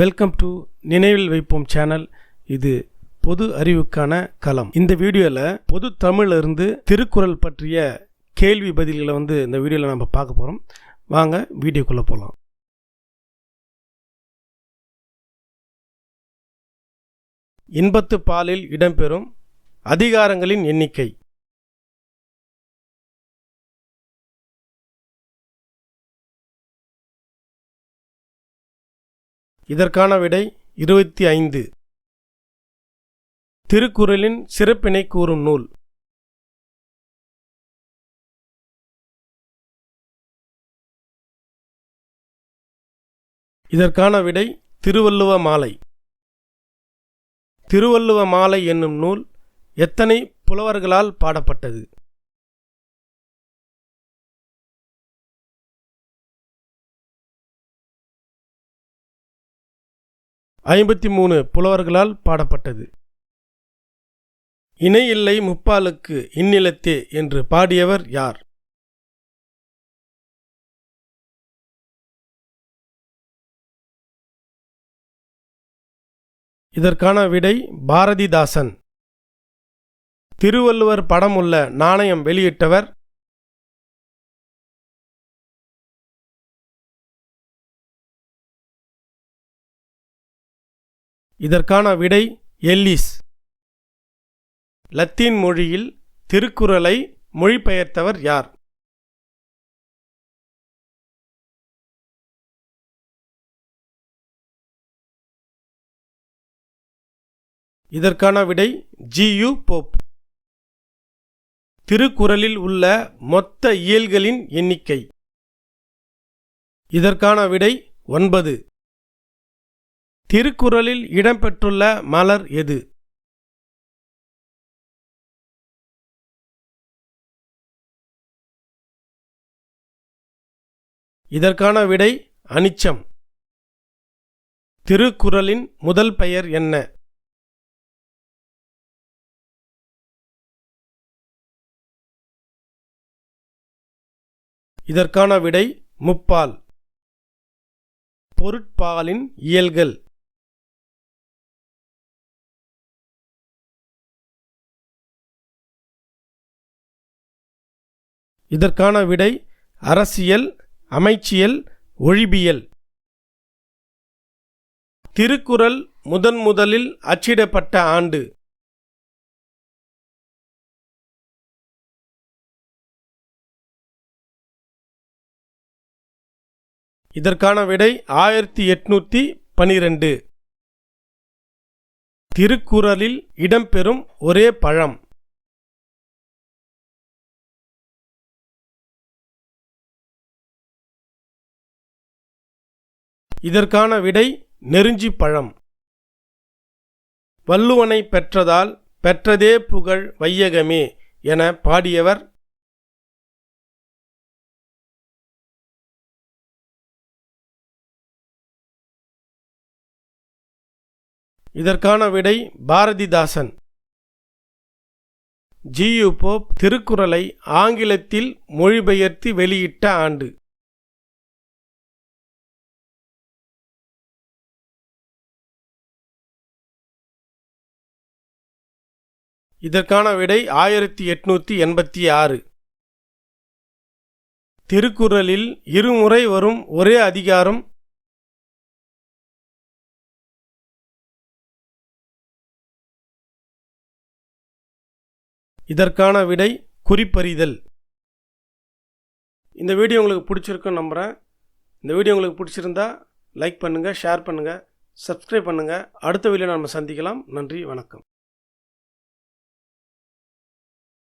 Welcome to நினைவில் வைப்போம் channel இது பொது அறிவுக்கான களம். இந்த வீடியோவில் பொது தமிழிலிருந்து திருக்குறள் பற்றிய கேள்வி பதில்களை வந்து இந்த வீடியோவில் நம்ம பார்க்க போகிறோம் வாங்க வீடியோக்குள்ளே போகலாம் இன்பத்து பாலில் இடம்பெறும் அதிகாரங்களின் எண்ணிக்கை. இதற்கான விடை இருபத்தி ஐந்து. திருக்குறளின் சிறப்பினை கூறும் நூல். இதற்கான விடை திருவள்ளுவ மாலை திருவள்ளுவ மாலை என்னும் நூல் எத்தனை புலவர்களால் பாடப்பட்டது? ஐம்பத்தி மூணு புலவர்களால் பாடப்பட்டது. இணை இல்லை முப்பாலுக்கு இந்நிலத்தே என்று பாடியவர் யார்? இதற்கான விடை பாரதிதாசன். திருவள்ளுவர் படமுள்ள நாணயம் வெளியிட்டவர் இதற்கான விடை எல்லிஸ். லத்தீன் மொழியில் திருக்குறளை மொழிபெயர்த்தவர் யார்? இதற்கான விடை ஜியு போப். திருக்குறளில் உள்ள மொத்த இயல்களின் எண்ணிக்கை. இதற்கான விடை ஒன்பது. திருக்குறளில் இடம்பெற்றுள்ள மலர் எது? இதற்கான விடை அனிச்சம். திருக்குறளின் முதல் பெயர் என்ன? இதற்கான விடை முப்பால். பொருட்பாலின் இயல்கள். இதற்கான விடை அரசியல் அமைச்சியல் ஒழிபியல். திருக்குறள் முதன் முதலில் அச்சிடப்பட்ட ஆண்டு. இதற்கான விடை ஆயிரத்தி எட்நூத்தி பனிரெண்டு. திருக்குறளில் இடம்பெறும் ஒரே பழம். இதற்கான விடை நெருஞ்சி பழம். வள்ளுவனை பெற்றதால் பெற்றதே புகழ் வையகமே என பாடியவர் இதற்கான விடை பாரதிதாசன். ஜியு போப் திருக்குறளை ஆங்கிலத்தில் மொழிபெயர்த்து வெளியிட்ட ஆண்டு. இதற்கான விடை ஆயிரத்தி எட்நூத்தி எண்பத்தி ஆறு. திருக்குறளில் இருமுறை வரும் ஒரே அதிகாரம் இதற்கான விடை குறிப்பறிதல். இந்த வீடியோ உங்களுக்கு பிடிச்சிருக்குன்னு நம்புகிறேன் இந்த வீடியோ உங்களுக்கு பிடிச்சிருந்தா லைக் பண்ணுங்கள் ஷேர் பண்ணுங்கள் சப்ஸ்கிரைப் பண்ணுங்கள் அடுத்த வீடியோ நம்ம சந்திக்கலாம். நன்றி வணக்கம்.